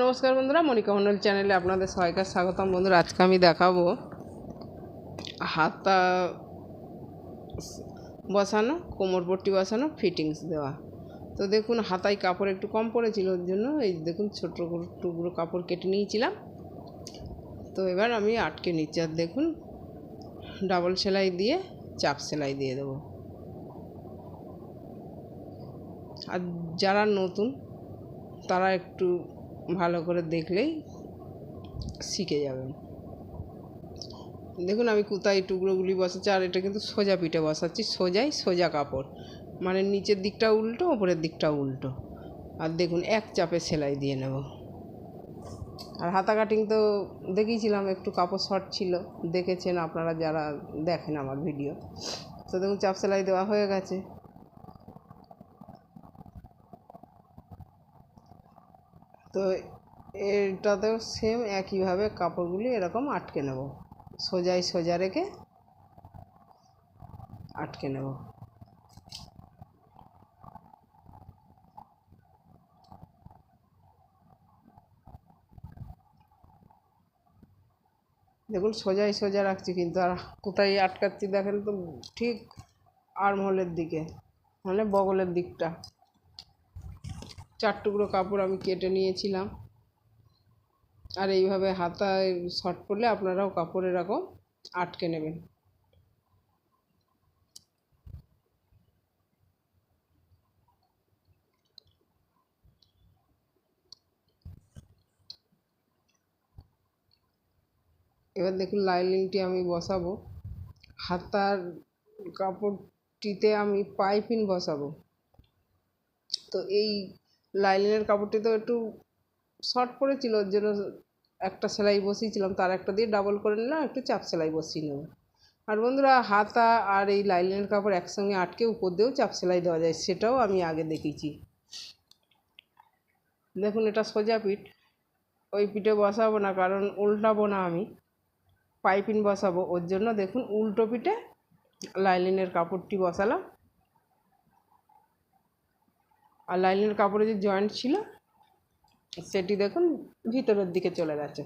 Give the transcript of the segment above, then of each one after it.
নমস্কার বন্ধুরা, মনিকা মন্ডল চ্যানেলে আপনাদের সবাইকে স্বাগতম। বন্ধুরা, আজকে আমি দেখাবো হাতা বসানো, কোমর পট্টি বসানো ফিটিংস দেওয়া। তো দেখুন, হাতায় কাপড় একটু কম পড়েছিল, ওর জন্য এই দেখুন, ছোট করে টুকরো কাপড় কেটে নিয়েছিলাম। তো এবার আমি আটকে নিচ্ছি, আর দেখুন ডাবল সেলাই দিয়ে চাপ সেলাই দিয়ে দেবো। আর যারা নতুন, তারা একটু ভালো করে দেখলেই শিখে যাবেন। দেখুন আমি কোথায় টুকরোগুলি বসাচ্ছি, আর এটা কিন্তু সোজা পিঠে বসাচ্ছি, সোজাই সোজা কাপড়। মানে নিচের দিকটা উল্টো, ওপরের দিকটা উল্টো। আর দেখুন, এক চাপে সেলাই দিয়ে নেব। আর হাতা কাটিং তো দেখিয়েছিলাম, একটু কাপড় শর্ট ছিল। দেখেছেন আপনারা যারা দেখেন আমার ভিডিও তো দেখুন, চাপ সেলাই দেওয়া হয়ে গেছে। তো এটাতেও সেম একইভাবে কাপড়গুলি এরকম আটকে নেব। সোজাই সোজা রেখে আটকে নেব। দেখুন সোজাই সোজা রাখছি কিন্তু, আর কোথায় আটকাচ্ছি দেখেন তো, ঠিক আর্মহোলের দিকে মানে বগলের দিকটা। চার টুকরো কাপড় আমি কেটে নিয়েছিলাম। আর এইভাবে হাতায় শর্ট পড়লে আপনারাও কাপড় এরকম আটকে নেবেন। এবার দেখুন লাইনিংটি আমি বসাবো। হাতার কাপড়টিতে আমি পাইপিন বসাবো। তো এই লাইলিনের কাপড়টি তো একটু শর্ট পড়েছিল ওর জন্য একটা সেলাই বসিয়েছিলাম, তার একটা দিয়ে ডাবল করে নিলাম, একটু চাপ সেলাই বসিয়ে নেব আর বন্ধুরা, হাতা আর এই লাইলিনের কাপড় একসঙ্গে আটকে উপর দিয়েও চাপ সেলাই দেওয়া যায়, সেটাও আমি আগে দেখেছি। দেখুন, এটা সোজা পিঠ, ওই পিঠে বসাবো না, কারণ উল্টাবো না আমি পাইপিন বসাবো। ওর জন্য দেখুন, উল্টো পিঠে লাইলিনের কাপড়টি বসালাম। আর লাইনের কাপড়ে যে জয়েন্ট ছিল, সেটি দেখুন ভিতরের দিকে চলে গেছে।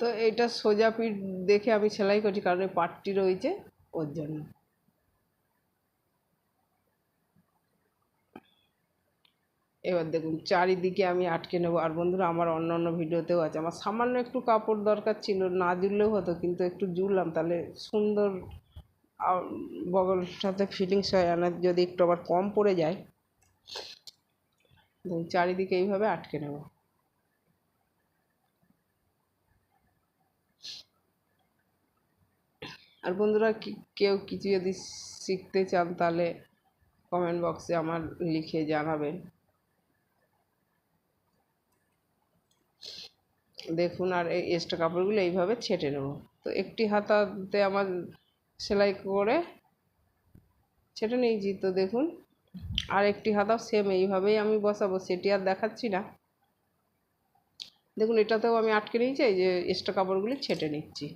তো এইটা সোজা পিঠ দেখে আমি সেলাই করছি, কারণ এই পাটটি রয়েছে ওর জন্য। এবার দেখুন, চারিদিকে আমি আটকে নেব। আর বন্ধুরা, আমার অন্য অন্য ভিডিওতেও আছে। আমার সামান্য একটু কাপড় দরকার ছিল, না জুড়লেও হতো, কিন্তু একটু জুড়লাম, তাহলে সুন্দর বগলটাতে ফিটিংস হয়, আর যদি একটু আবার কম পড়ে যায় চারিদিকে এইভাবে আটকে নেব। আর বন্ধুরা কেউ কিছু যদি শিখতে চান, তাহলে কমেন্ট বক্সে আমার লিখে জানাবেন। দেখুন, আর এই এক্সট্রা কাপড়গুলো এইভাবে ছেটে নেব। তো একটি হাতাতে আমার সেলাই করে ছেটে নিয়েছি, তো দেখুন। আর একটি হাতাও সেম এইভাবেই আমি বসাবো, সেটি আর দেখাচ্ছি না। দেখুন, এটাতেও আমি আটকে নিয়েছি, এই যে এক্সট্রা কাপড়গুলি ছেটে নিচ্ছি।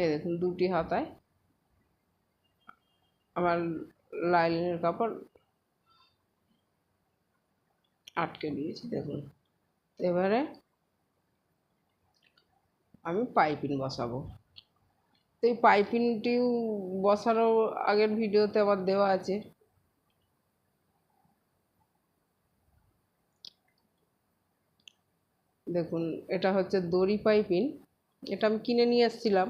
এ দেখুন, দুটি হাতায় আমার লাইলিনের কাপড় আটকে দিয়েছি দেখুন। এবারে আমি পাইপিন বসাবো। তো এই পাইপিংটিও বসানো আগের ভিডিওতে আমার দেওয়া আছে। দেখুন, এটা হচ্ছে দড়ি পাইপিন এটা আমি কিনে নিয়ে এসেছিলাম।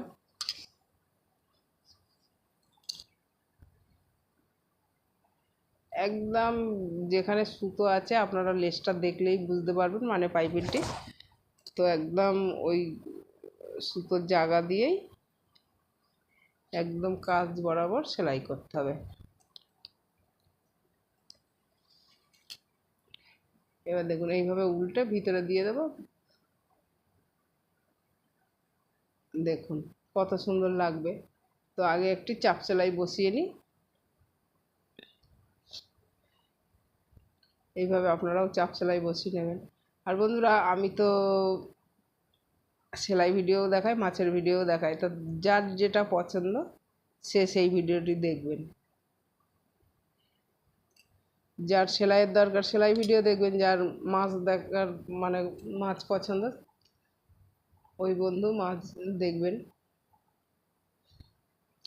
একদম যেখানে সুতো আছে, আপনারা লেসটা দেখলেই বুঝতে পারবেন মানে পাইপিংটি তো একদম ওই সুতোর জায়গা দিয়েই একদম কাজ বরাবর সেলাই করতে হবে। এবার দেখুন, এইভাবে উল্টে ভিতরে দিয়ে দেব। দেখুন, কত সুন্দর লাগবে। তো আগে একটি চাপ সেলাই বসিয়ে নিই। এইভাবে আপনারাও চাপ সেলাই বসিয়ে নেবেন। আর বন্ধুরা, আমি তো সেলাই ভিডিও দেখায় মাছের ভিডিও দেখায় তো যার যেটা পছন্দ, সে সেই ভিডিওটি দেখবেন। যার সেলাইয়ের দরকার, সেলাই ভিডিও দেখবেন। যার মাছ দেখার মানে মাছ পছন্দ, ওই বন্ধু মাছ দেখবেন।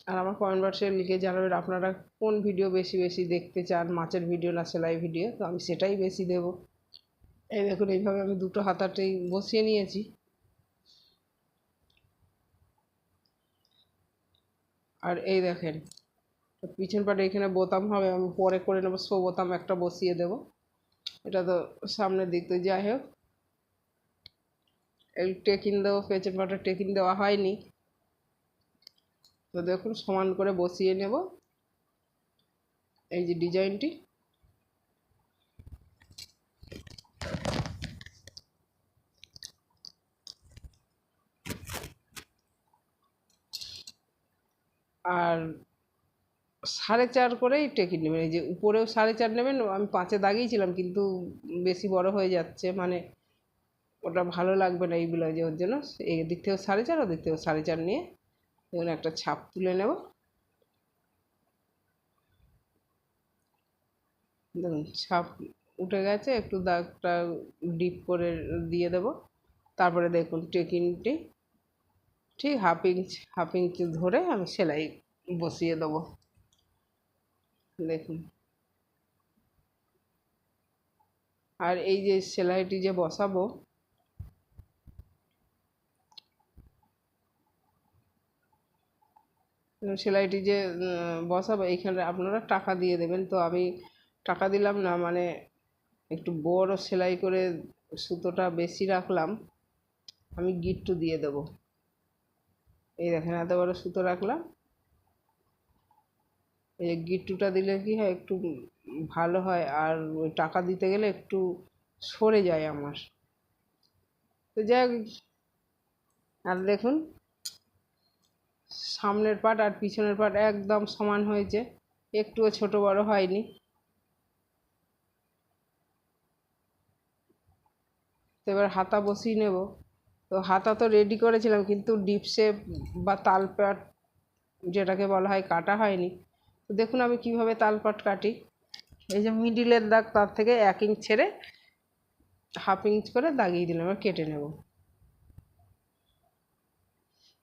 আর আমার কমেন্ট বক্সে লিখে জানাবেন আপনারা কোন ভিডিও বেশি বেশি দেখতে চান, মাছের ভিডিও না সেলাই ভিডিও? তো আমি সেটাই বেশি দেব। এই দেখুন, এইভাবে আমি দুটো হাতাতেই বসিয়ে নিয়েছি। আর এই দেখেন, পিছন পাটে এখানে বোতাম হবে, আমি পরে করে নেব শো বোতাম একটা বসিয়ে দেব। এটা তো সামনের দিক তো যাই হোক। এই টেকিন দেবো, পেছন পাটে টেকিন দেওয়া হয়নি। তো দেখুন, সমান করে বসিয়ে নেব। এই যে ডিজাইনটি। আর সাড়ে চার করেই টেকিন নেবেন। এই যে উপরেও সাড়ে চার নেবেন, আমি পাঁচে দাগিয়েছিলাম কিন্তু বেশি বড় হয়ে যাচ্ছে মানে ওটা ভালো লাগবে না এই ব্লাউজে ওর জন্য। এই দিক থেকেও সাড়ে চার, ওদিক থেকেও সাড়ে চার নিয়ে দেখুন একটা ছাপ তুলে নেব। দেখুন, ছাপ উঠে গেছে, একটু দাগটা ডিপ করে দিয়ে দেব। তারপরে দেখুন, টেকিনটি ঠিক হাফ ইঞ্চ হাফ ইঞ্চ ধরে আমি সেলাই বসিয়ে দেবো। দেখুন। আর এই যে সেলাইটি যে বসাবো সেলাইটি যে বসাবো, এইখানে আপনারা টাকা দিয়ে দেবেন। তো আমি টাকা দিলাম না মানে একটু বড় সেলাই করে সুতোটা বেশি রাখলাম, আমি গিট্টু দিয়ে দেবো। এই দেখেন, এত বড় সুতো রাখলাম। এই গিট্টুটা দিলে কি হয়, একটু ভালো হয়, আর টাকা দিতে গেলে একটু সরে যায় আমার। তো যাই আর দেখুন সামনের পাট আর পিছনের পাট একদম সমান হয়েছে। একটুও ছোট বড় হয়নি। তো এবার হাতা বসিয়ে নেব। তো হাতা তো রেডি করেছিলাম, কিন্তু ডিপ শেপ বা তালপাট যেটাকে বলা হয় কাটা হয়নি। তো দেখুন আমি কীভাবে তালপাট কাটি। এই যে মিডিলের দাগ তার থেকে এক ইঞ্চ ছেড়ে হাফ ইঞ্চ করে দাগিয়ে দিলাম, এবার কেটে নেব।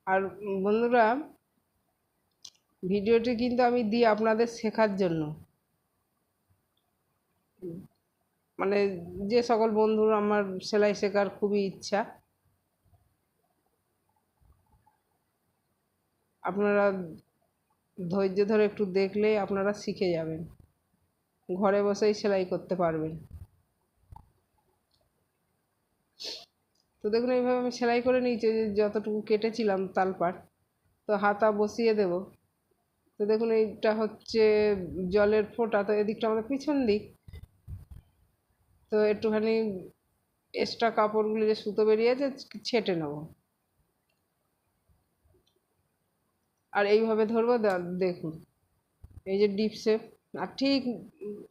আর বন্ধুরা, ভিডিওটি কিন্তু আমি দিই আপনাদের শেখার জন্য। মানে যে সকল বন্ধুর আমার সেলাই শেখার খুবই ইচ্ছা। আপনারা ধৈর্য ধরে একটু দেখলেই আপনারা শিখে যাবেন। ঘরে বসেই সেলাই করতে পারবেন। তো দেখুন, এইভাবে আমি সেলাই করে নিয়েছি যে যতটুকু কেটেছিলাম তালপাট তো হাতা বসিয়ে দেব। তো দেখুন, এইটা হচ্ছে জলের ফোঁটা, তো এদিকটা আমাদের পিছন দিক। তো একটুখানি এক্সট্রা কাপড়গুলি যে সুতো বেরিয়েছে ছেটে নেব। আর এইভাবে ধরবো দেখুন, এই যে ডিপ শেপ আর ঠিক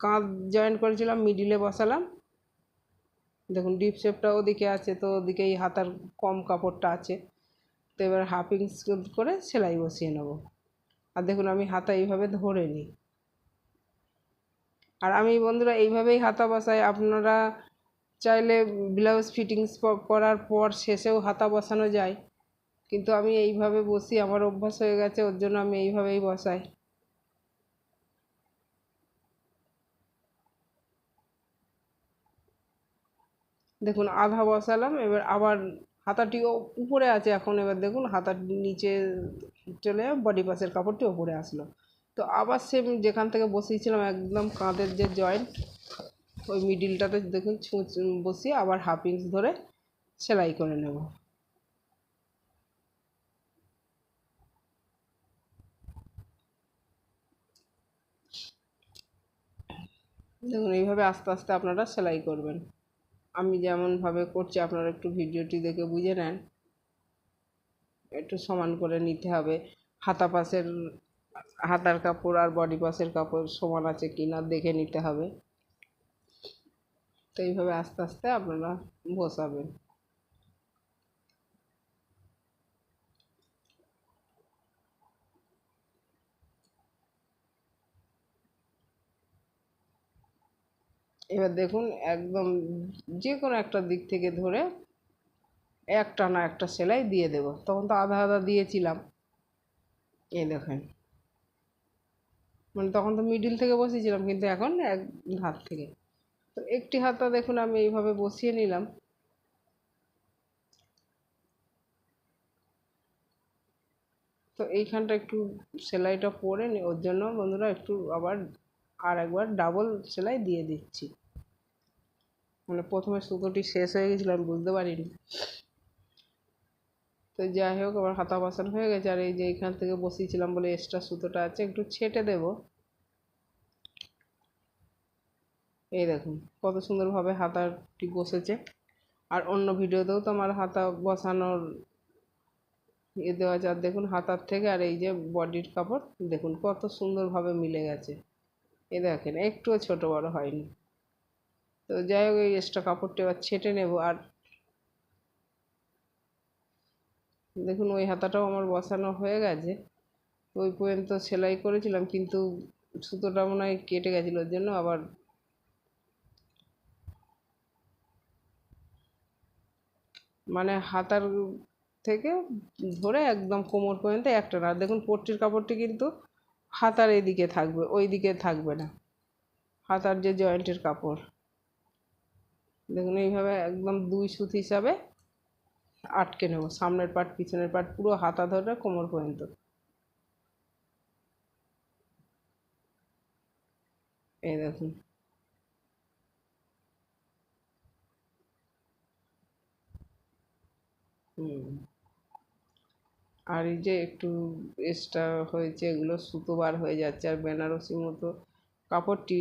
কাঁধ জয়েন করেছিলাম মিডিলে বসালাম। দেখুন ডিপ শেপটা ওদিকে আছে, তো ওদিকে এই হাতার কম কাপড়টা আছে। তো এবার হাফ করে সেলাই বসিয়ে নেব। আর দেখুন, আমি হাতা এইভাবে ধরে নিই। আর আমি বন্ধুরা, এইভাবেই হাতা বসাই। আপনারা চাইলে ব্লাউজ ফিটিংস করার পর শেষেও হাতা বসানো যায়। কিন্তু আমি এইভাবে বসি, আমার অভ্যাস হয়ে গেছে, ওর জন্য আমি এইভাবেই বসাই। দেখুন আধা বসালাম, এবার আবার হাতাটিও উপরে আছে এখন, এবার দেখুন হাতার নিচে চলে বডি পাসের কাপড়টি উপরে আসলো। তো আবার সেম যেখান থেকে বসিয়েছিলাম, একদম কাঁধের যে জয়েন্ট ওই মিডিলটাতে দেখুন ছুঁচ বসিয়ে আবার হাফ ইঞ্চ ধরে সেলাই করে নেব। দেখুন এইভাবে আস্তে আস্তে আপনারা সেলাই করবেন। আমি যেমনভাবে করছি, আপনারা একটু ভিডিওটি দেখে বুঝে নেন। একটু সমান করে নিতে হবে। হাতা পাশের, হাতার কাপড় আর বডি পাশের কাপড় সমান আছে কি না দেখে নিতে হবে। তো এইভাবে আস্তে আস্তে আপনারা বসাবেন। এবার দেখুন একদম যে কোনো একটা দিক থেকে ধরে একটা না একটা সেলাই দিয়ে দেব। তখন তো আধা আধা দিয়েছিলাম। এই দেখেন। মানে তখন তো মিডিল থেকে বসিয়েছিলাম কিন্তু এখন এক হাত থেকে। তো একটি হাতটা দেখুন আমি এইভাবে বসিয়ে নিলাম। তো এইখানটা একটু সেলাইটা পরে নি, ওর জন্য বন্ধুরা একটু আবার আর একবার ডাবল সেলাই দিয়ে দিচ্ছি। মানে প্রথমে সুতোটি শেষ হয়ে গেছিল, আমি বুঝতে পারিনি। তো যাই হোক, আমার হাতা বসানো হয়ে গেছে, আর এই যে এখান থেকে বসিয়েছিলাম বলে এক্সট্রা সুতোটা আছে, একটু ছেটে দেব। এই দেখুন, কত সুন্দরভাবে হাতাটি বসেছে। আর অন্য ভিডিওতেও তো আমার হাতা বসানোর ইয়ে দেওয়া আছে, আর দেখুন হাতার থেকে, আর এই যে বডির কাপড়, দেখুন কত সুন্দরভাবে মিলে গেছে। এ দেখেন, একটুও ছোট বড় হয়নি। তো যাই হোক, এই এক্সট্রা কাপড়টা এবার ছেটে নেব আর দেখুন, ওই হাতাটাও আমার বসানো হয়ে গেছে। ওই পর্যন্ত সেলাই করেছিলাম, কিন্তু সুতোটা মনে হয় কেটে গেছিল, ওর জন্য আবার মানে হাতার থেকে ধরে একদম কোমর পর্যন্ত একটা না। দেখুন, পট্টির কাপড়টি কিন্তু হাতার এদিকে থাকবে ওই দিকে থাকবে না। হাতার যে জয়েন্টের কাপড়। দেখুন, এইভাবে একদম দুই সুত হিসাবে আটকে নেব। সামনের পাট, পিছনের পাট, পুরো হাতা ধরে কোমর পর্যন্ত। এই দেখুন। হুম। আর এই যে একটু এক্সট্রা হয়েছে, এগুলো সুতো বার হয়ে যাচ্ছে, আর বেনারসি মতো কাপড়টি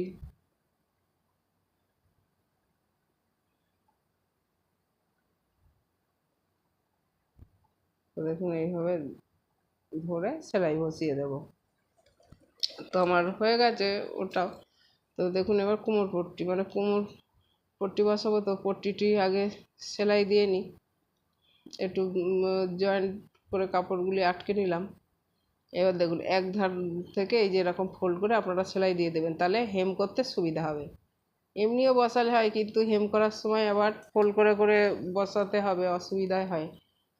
দেখুন এইভাবে ধরে সেলাই বসিয়ে দেব। তো আমার হয়ে গেছে ওটাও তো দেখুন এবার কোমর পট্টি মানে কোমর পট্টি বসাবো তো পট্টিটি আগে সেলাই দিয়ে নিই। একটু জয়েন্ট করে কাপড়গুলি আটকে নিলাম। এবার দেখুন এক ধার থেকে এই যে এরকম ফোল্ড করে আপনারা সেলাই দিয়ে দেবেন, তাহলে হেম করতে সুবিধা হবে। এমনিও বসালে হয়, কিন্তু হেম করার সময় আবার ফোল্ড করে করে বসাতে হবে, অসুবিধায় হয়।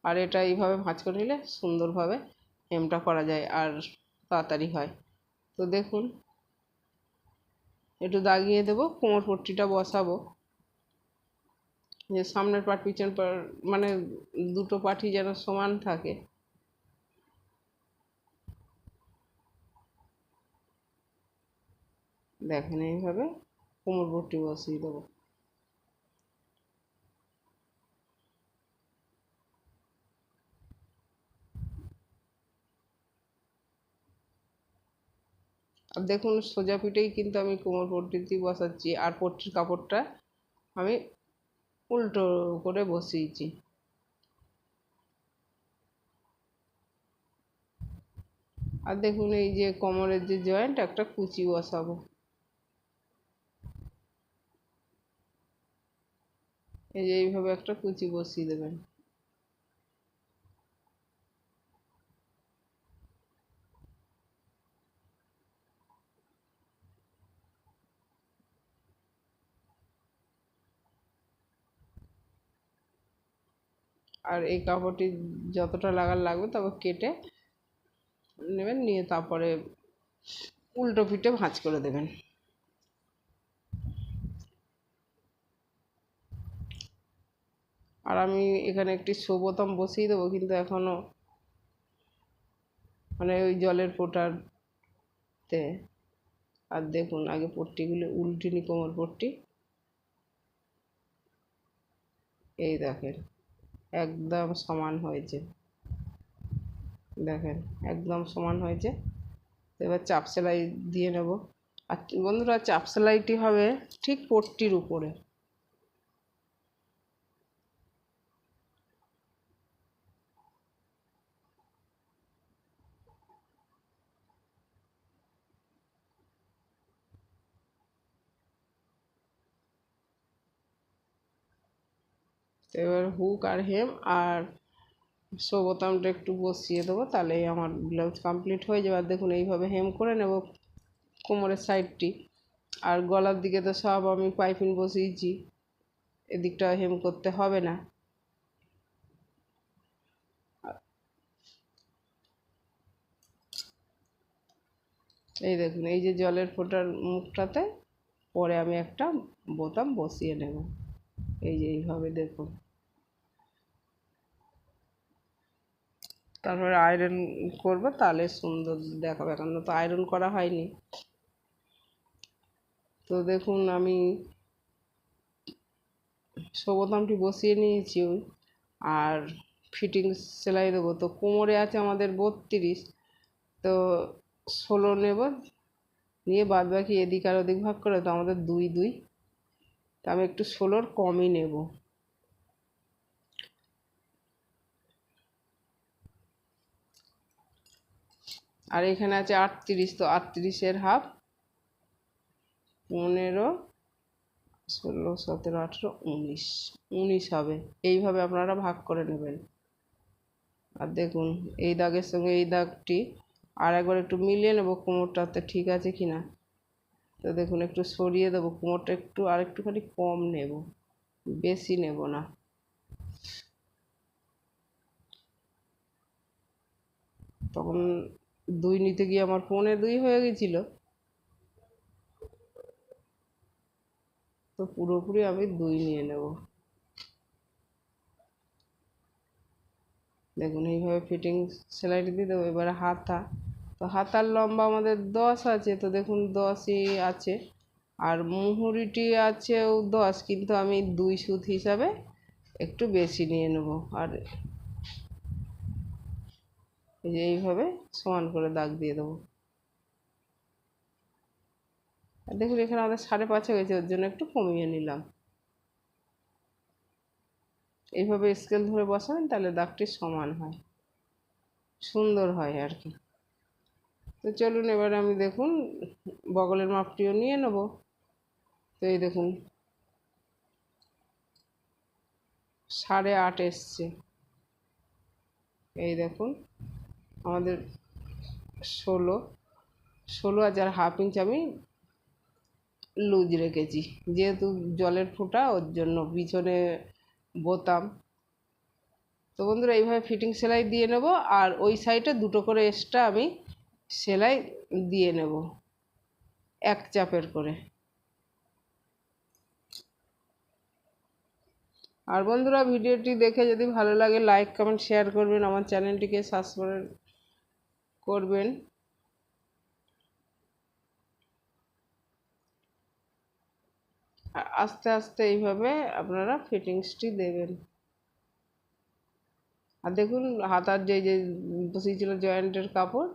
আর এটা এইভাবে ভাঁজ করে নিলে সুন্দরভাবে হেমটা করা যায় আর তাড়াতাড়ি হয়। তো দেখুন, একটু দাগিয়ে দেবো, কোমর পট্টিটা বসাবো। যে সামনের পাট, পিছন পাট মানে দুটো পাটই যেন সমান থাকে। দেখেন এইভাবে কোমর পট্টি বসিয়ে দেবো। আর দেখুন, সোজা পিঠেই কিন্তু আমি কোমর পট্টিতেই বসাচ্ছি আর পট্টির কাপড়টা আমি উল্টো করে বসিয়েছি। আর দেখুন, এই যে কোমরের যে জয়েন্ট একটা কুচি বসাবো। এই যে এইভাবে একটা কুচি বসিয়ে দেবেন। আর এই কাপড়টি যতটা লাগার লাগবে তারপর কেটে নেবেন, নিয়ে তারপরে উল্টো পিঠে ভাঁজ করে দেবেন। আর আমি এখানে একটি শো বোতাম বসিয়ে দেবো, কিন্তু এখনও মানে ওই জলের ফোটাতে আর দেখুন, আগে পট্টিগুলো উল্টিনি কোমর পট্টি। এই দেখেন। একদম সমান হয়েছে। দেখেন, একদম সমান হয়েছে। এবার চাপ সেলাই দিয়ে নেব। আর বন্ধুরা চাপ সেলাইটি হবে ঠিক পট্টির উপরে। এবার হুক আর হেম আর শো বোতামটা একটু বসিয়ে দেবো, তাহলেই আমার ব্লাউজ কমপ্লিট হয়ে যাবে। আর দেখুন, এইভাবে হেম করে নেব কোমরের সাইডটি। আর গলার দিকে তো সব আমি পাইপিং বসিয়েছি, এদিকটা হেম করতে হবে না। এই দেখুন, এই যে জলের ফোঁটার মুখটাতে পরে আমি একটা বোতাম বসিয়ে নেব। এই যে এইভাবে দেখুন। তারপরে আয়রন করব, তাহলে সুন্দর দেখাবে। এখন তো আয়রন করা হয়নি। তো দেখুন আমি বোতামটি বসিয়ে নিয়েছি আর ফিটিং সেলাই দেবো। তো কোমরে আছে আমাদের বত্রিশ, তো ষোলো নেব। নিয়ে বাদ বাকি এদিক আর ওদিক ভাগ করে, তো আমাদের দুই দুই। তা আমি একটু ষোলোর কমই নেব। আর এখানে আছে আটত্রিশ, তো আটত্রিশের হাফ পনেরো, ষোলো, সতেরো, আঠেরো, উনিশ। উনিশ হবে। এইভাবে আপনারা ভাগ করে নেবেন। আর দেখুন, এই দাগের সঙ্গে এই দাগটি আর একবার একটু মিলিয়ে নেব কোমরটাতে, ঠিক আছে কি না তো দেখুন, একটু সরিয়ে দেবো, কোমরটা একটু আর একটুখানি কম নেব, বেশি নেব না। তখন দুই নিতে গিয়ে আমার ফোনে দুই হয়ে গেছিল। তো পুরোপুরি আমি দুই নিয়ে নেব। দেখুন, এইভাবে ফিটিং সেলাইটি দিয়ে দেবো, এবারে হাতা। তো হাতার লম্বা আমাদের দশ আছে, তো দেখুন দশই আছে। আর মুহুরিটি আছেও দশ, কিন্তু আমি দুই সুত হিসাবে একটু বেশি নিয়ে নেব। আর এই যে এইভাবে সমান করে দাগ দিয়ে দেবো। আর দেখুন, এখানে আমাদের সাড়ে পাঁচ হয়ে গেছে, ওর জন্য একটু কমিয়ে নিলাম। এইভাবে স্কেল ধরে বসাবেন, তাহলে দাগটি সমান হয়। সুন্দর হয় আর কি। তো চলুন এবার আমি দেখুন, বগলের মাপটিও নিয়ে নেব। তো এই দেখুন, সাড়ে আট এসছে। এই দেখুন, আমাদের ষোলো ষোলো হাজার হাফ ইঞ্চ আমি লুজ রেখেছি। যেহেতু জলের ফোঁটা, ওর জন্য পিছনে বোতাম। তো বন্ধুরা, এইভাবে ফিটিং সেলাই দিয়ে নেব, আর ওই সাইডে দুটো করে এক্সট্রা আমি সেলাই দিয়ে নেব, এক চাপের করে। আর বন্ধুরা, ভিডিওটি দেখে যদি ভালো লাগে লাইক কমেন্ট শেয়ার করবেন, আমার চ্যানেলটিকে সাবস্ক্রাইব করবেন। আস্তে আস্তে এইভাবে আপনারা ফিটিংসটি দেবেন। আর দেখুন, হাতার যে যে বসিয়েছিল জয়েন্টের কাপড়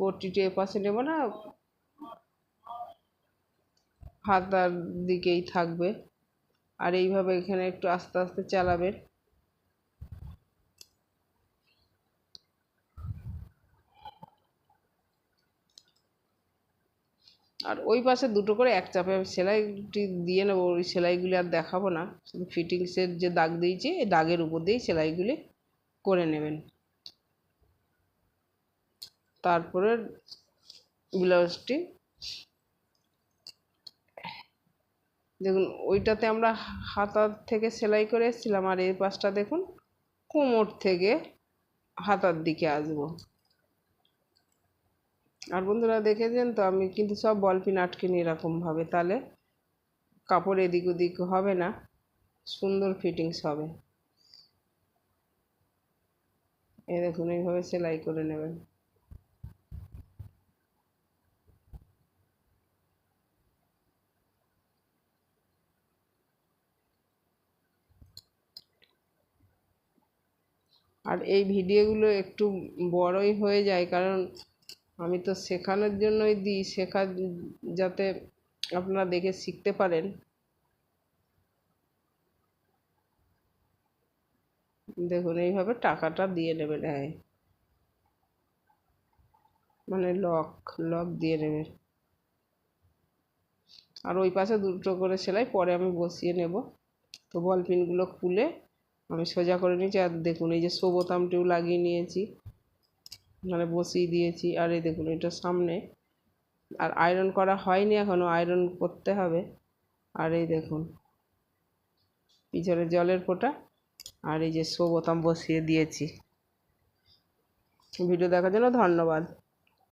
পট্টিটি এপাশে নেব না হাতার দিকেই থাকবে। আর এইভাবে এখানে একটু আস্তে আস্তে চালাবেন আর ওই পাশে দুটো করে এক চাপে আমি সেলাইটি দিয়ে নেব, ওই সেলাইগুলি আর দেখাবো না। শুধু ফিটিংসের যে দাগ দিয়েছি, এই দাগের উপর দিয়েই সেলাইগুলি করে নেবেন। তারপরে ব্লাউজটি দেখুন, ওইটাতে আমরা হাতার থেকে সেলাই করে এসেছিলাম, আর এই পাশটা দেখুন, কোমর থেকে হাতার দিকে আসব। আর বন্ধুরা দেখেছেন তো, আমি কিন্তু সব বল পিন আটকে নিই এরকমভাবে, তাহলে কাপড় এদিক ওদিক হবে না, সুন্দর ফিটিংস হবে। এই দেখুন, এইভাবে সেলাই করে নেবেন। আর এই ভিডিওগুলো একটু বড়ই হয়ে যায়, কারণ আমি তো শেখানোর জন্যই দিই শেখা যাতে আপনারা দেখে শিখতে পারেন। দেখুন, এইভাবে টাকাটা দিয়ে নেবেন হ্যাঁ মানে লক লক দিয়ে নেবেন। আর ওই পাশে দুটো করে সেলাই, পরে আমি বসিয়ে নেব। তো বল পিনগুলো খুলে আমি সোজা করে নিয়েছি, আর দেখুন এই যে শো বোতামটিও লাগিয়ে নিয়েছি। মানে বসিয়ে দিয়েছি, আর এই দেখুন এটা সামনে। আর আয়রন করা হয়নি এখনও আয়রন করতে হবে। আর এই দেখুন, পিছনে জলের ফোঁটা, আর এই যে শো বোতাম বসিয়ে দিয়েছি। ভিডিও দেখার জন্য ধন্যবাদ।